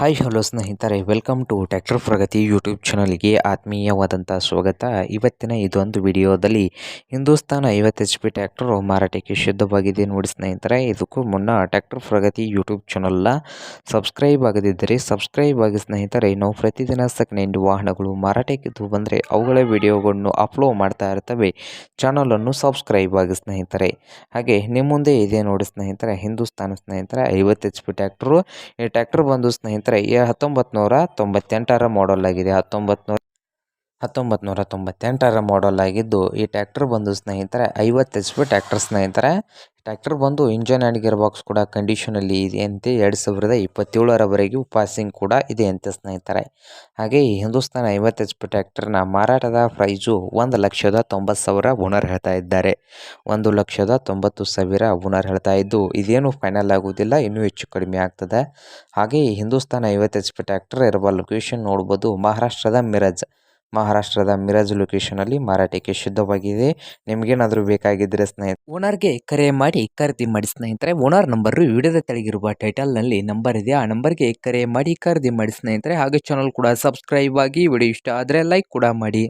Hi hello ಸ್ನೇಹಿತರೆ. Welcome to tractor Pragati YouTube ಚಾನಲ್ಗೆ ಆತ್ಮೀಯವಾದಂಥ ಸ್ವಾಗತ. ಇವತ್ತಿನ ಇದೊಂದು ವಿಡಿಯೋದಲ್ಲಿ ಹಿಂದೂಸ್ತಾನ ಐವತ್ತು ಎಚ್ ಪಿ ಟ್ಯಾಕ್ಟರ್ ಮಾರಾಟಕ್ಕೆ ಶುದ್ಧವಾಗಿದೆ ನೋಡಿ ಸ್ನೇಹಿತರೆ. ಇದಕ್ಕೂ ಮುನ್ನ ಟ್ಯಾಕ್ಟರ್ ಪ್ರಗತಿ ಯೂಟ್ಯೂಬ್ ಚಾನಲ್ನ ಸಬ್ಸ್ಕ್ರೈಬ್ ಆಗದಿದ್ದರೆ ಸಬ್ಸ್ಕ್ರೈಬ್ ಆಗಿ ಸ್ನೇಹಿತರೆ. ನಾವು ಪ್ರತಿದಿನ ಸೆಕೆಂಡ್ ವಾಹನಗಳು ಮಾರಾಟಕ್ಕೆ ಬಂದರೆ ಅವುಗಳ ವಿಡಿಯೋಗಳನ್ನು ಅಪ್ಲೋಡ್ ಮಾಡ್ತಾ ಇರ್ತವೆ. ಚಾನಲನ್ನು ಸಬ್ಸ್ಕ್ರೈಬ್ ಆಗಿ ಸ್ನೇಹಿತರೆ. ಹಾಗೆ ನಿಮ್ಮ ಮುಂದೆ ಇದೆ ನೋಡಿ ಸ್ನೇಹಿತರೆ. ಹಿಂದೂಸ್ತಾನ ಸ್ನೇಹಿತರೆ, ಐವತ್ತು ಎಚ್ ಪಿ ಟ್ಯಾಕ್ಟ್ರು ಈ ಟ್ಯಾಕ್ಟರ್ ಬಂದು ಸ್ನೇಹಿತರೆ ಹತ್ತೊಂಬತ್ತು ನೂರ ತೊಂಬತ್ತೆಂಟರ ಮಾಡೆಲ್ ಆಗಿದೆ. ಹತ್ತೊಂಬತ್ತು ನೂರ ಹತ್ತೊಂಬತ್ತು ನೂರ ತೊಂಬತ್ತೆಂಟರ ಮಾಡೆಲ್ ಆಗಿದ್ದು, ಈ ಟ್ಯಾಕ್ಟರ್ ಬಂದು ಸ್ನೇಹಿತರೆ, ಐವತ್ತು ಎಚ್ ಪಿ ಟ್ಯಾಕ್ಟರ್ ಸ್ನೇಹಿತರೆ ಟ್ರ್ಯಾಕ್ಟರ್ ಬಂದು ಇಂಜನ್ ಆ್ಯಂಡ್ ಗಿಯರ್ ಬಾಕ್ಸ್ ಕೂಡ ಕಂಡೀಷನಲ್ಲಿ ಇದೆ ಅಂತೆ. ಎರಡು ಸಾವಿರದ ಇಪ್ಪತ್ತೇಳರವರೆಗೂ ಪಾಸಿಂಗ್ ಕೂಡ ಇದೆ ಅಂತೆ ಸ್ನೇಹಿತರೆ. ಹಾಗೆ ಈ ಹಿಂದೂಸ್ತಾನ್ ಐವತ್ತು ಎಚ್ ಪಿ ಟ್ರ್ಯಾಕ್ಟರ್ನ ಮಾರಾಟದ ಪ್ರೈಸು ಒಂದು ಲಕ್ಷದ ತೊಂಬತ್ತು ಸಾವಿರ ಓನರ್ ಹೇಳ್ತಾ ಇದ್ದಾರೆ. ಒಂದು ಲಕ್ಷದ ತೊಂಬತ್ತು ಸಾವಿರ ಓನರ್ ಹೇಳ್ತಾ ಇದ್ದು, ಇದೇನು ಫೈನಲ್ ಆಗುವುದಿಲ್ಲ, ಇನ್ನೂ ಹೆಚ್ಚು ಕಡಿಮೆ ಆಗ್ತದೆ. ಹಾಗೆ ಈ ಹಿಂದೂಸ್ತಾನ್ ಐವತ್ತು ಎಚ್ ಪಿ ಟ್ರ್ಯಾಕ್ಟರ್ ಇರುವ ಲೊಕೇಶನ್ ನೋಡ್ಬೋದು. ಮಹಾರಾಷ್ಟ್ರದ ಮಿರಜ್. ಮಹಾರಾಷ್ಟ್ರದ ಮಿರಜ್ ಲೊಕೇಶನಲ್ಲಿ ಮಾರಾಟಕ್ಕೆ ಶುದ್ಧವಾಗಿದೆ. ನಿಮಗೇನಾದರೂ ಬೇಕಾಗಿದ್ದರೆ ಸ್ನೇಹಿತರೆ ಓನರ್ಗೆ ಕರೆ ಮಾಡಿ ಖರೀದಿ ಮಾಡಿ ಸ್ನೇಹಿತರೆ, ಓನರ್ ನಂಬರು ವಿಡಿಯೋದ ತೆಳಗಿರುವ ಟೈಟಲ್ನಲ್ಲಿ ನಂಬರ್ ಇದೆ. ಆ ನಂಬರ್ಗೆ ಕರೆ ಮಾಡಿ ಖರೀದಿ ಮಾಡಿ ಸ್ನೇಹಿತರೆ, ಹಾಗೆ ಚಾನಲ್ ಕೂಡ ಸಬ್ಸ್ಕ್ರೈಬ್ ಆಗಿ, ವಿಡಿಯೋ ಇಷ್ಟ ಆದ್ರೆ ಲೈಕ್ ಕೂಡ ಮಾಡಿ.